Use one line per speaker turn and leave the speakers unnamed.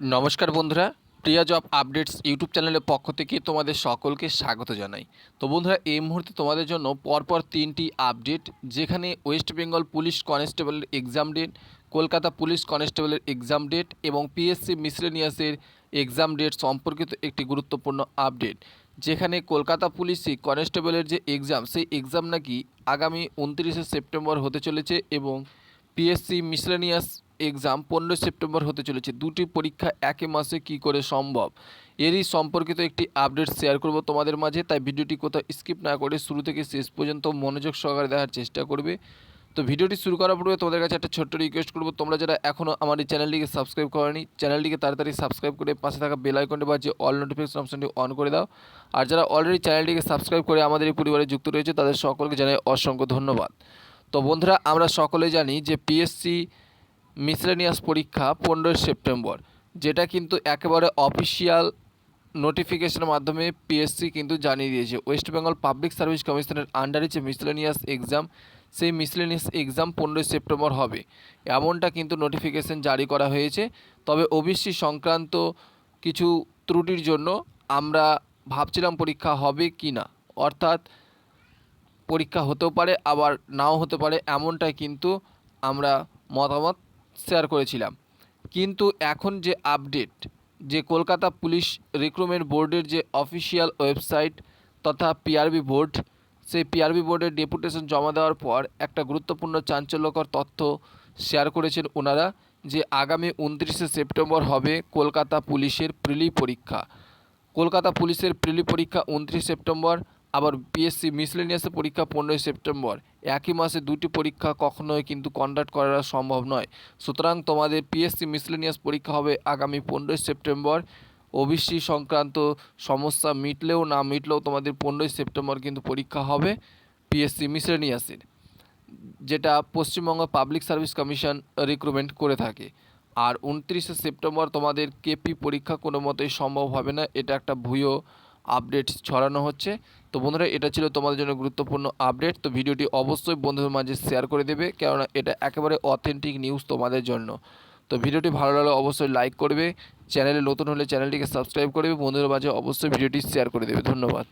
নমস্কার বন্ধুরা, প্রিয়া job updates YouTube চ্যানেলের পক্ষ থেকে তোমাদের সকলকে স্বাগত জানাই। তো বন্ধুরা, এই মুহূর্তে তোমাদের জন্য পরপর তিনটি আপডেট, যেখানে ওয়েস্ট বেঙ্গল পুলিশ কনস্টেবলের এক্সাম ডেট, কলকাতা পুলিশ কনস্টেবলের এক্সাম ডেট এবং পিএসসি মিসলেনিয়াসের এক্সাম ডেট সম্পর্কিত একটি গুরুত্বপূর্ণ আপডেট, যেখানে কলকাতা পুলিশি কনস্টেবলের যে এক্সাম, সেই এক্সাম নাকি আগামী উনত্রিশে সেপ্টেম্বর হতে চলেছে এবং পিএসসি মিসলেনিয়াস এক্সাম পনেরোই সেপ্টেম্বর হতে চলেছে। দুটি পরীক্ষা একই মাসে কি করে সম্ভব? এরই সম্পর্কিত একটি আপডেট শেয়ার করব তোমাদের মাঝে। তাই ভিডিওটি কোথাও স্কিপ না করে শুরু থেকে শেষ পর্যন্ত মনোযোগ সহকারে দেখার চেষ্টা করবে। তো ভিডিওটি শুরু করার পূর্বে তোমাদের কাছে একটা ছোট্ট রিকোয়েস্ট করব। তোমরা যারা এখনও আমার এই চ্যানেলটিকে সাবস্ক্রাইব করনি, চ্যানেলটিকে তাড়াতাড়ি সাবস্ক্রাইব করে পাশে থাকা বেল আইকনটি বা যে অল নোটিফিকেশন অপশনটি অন করে দাও। আর যারা অলরেডি চ্যানেলটিকে সাবস্ক্রাইব করে আমাদের এই পরিবারে যুক্ত রয়েছে, তাদের সকলকে জানাই অসংখ্য ধন্যবাদ। তো বন্ধুরা, আমরা সকলে জানি যে পিএসসি মিসলেনিয়াস পরীক্ষা পনেরোই সেপ্টেম্বর, যেটা কিন্তু একেবারে অফিসিয়াল নোটিফিকেশনের মাধ্যমে পিএসসি কিন্তু জানিয়ে দিয়েছে। ওয়েস্ট বেঙ্গল পাবলিক সার্ভিস কমিশনের আন্ডারে যে মিসলেনিয়াস এক্সাম সেই মিসলেনিয়াস এক্সাম পনেরোই সেপ্টেম্বর হবে। এমনটা কিন্তু নোটিফিকেশন জারি করা হয়েছে। তবে ওবিসি সংক্রান্ত কিছু ত্রুটির জন্য আমরা ভাবছিলাম পরীক্ষা হবে কি না। অর্থাৎ পরীক্ষা হতেও পারে, আবার নাও হতে পারে, এমনটাই কিন্তু আমরা মতামত শেয়ার করেছিলাম। কিন্তু এখন যে আপডেট যে কলকাতা পুলিশ রিক্রুটমেন্ট বোর্ডের যে অফিসিয়াল ওয়েবসাইট তথা পিআরবি বোর্ড সেই পিআরবি বোর্ডের ডেপুটেশন জমা দেওয়ার পর একটা গুরুত্বপূর্ণ চাঞ্চল্যকর তথ্য শেয়ার করেছেন ওনারা যে আগামী উনত্রিশে সেপ্টেম্বর হবে কলকাতা পুলিশের প্রিলি পরীক্ষা। কলকাতা পুলিশের প্রিলি পরীক্ষা উনত্রিশ সেপ্টেম্বর আবার পিএসসি মিসলেনিয়াসের পরীক্ষা পনেরোই সেপ্টেম্বর। একই মাসে দুটি পরীক্ষা কখনোই কিন্তু কন্ডাক্ট করা সম্ভব নয়। সুতরাং তোমাদের পিএসসি মিসলেনিয়াস পরীক্ষা হবে আগামী পনেরোই সেপ্টেম্বর। ওবিসি সংক্রান্ত সমস্যা মিটলেও না মিটলেও তোমাদের পনেরোই সেপ্টেম্বর কিন্তু পরীক্ষা হবে পিএসসি মিসলেনিয়াসের যেটা Paschimbanga public service commission recruitment করে থাকে। আর উনত্রিশে সেপ্টেম্বর তোমাদের কেপি পরীক্ষা কোনো মতেই সম্ভব হবে না, এটা একটা ভুয়ো আপডেট ছড়ানো হচ্ছে। তো বন্ধুরা, এটা ছিল তোমাদের জন্য গুরুত্বপূর্ণ আপডেট। তো ভিডিওটি অবশ্যই বন্ধুদের মাঝে শেয়ার করে দেবে, কেননা এটা একেবারে অথেন্টিক নিউজ তোমাদের জন্য। তো ভিডিওটি ভালো লাগলে অবশ্যই লাইক করবে, চ্যানেলে নতুন হলে চ্যানেলটিকে সাবস্ক্রাইব করবে, বন্ধুদের মাঝে অবশ্যই ভিডিওটি শেয়ার করে দেবে। ধন্যবাদ।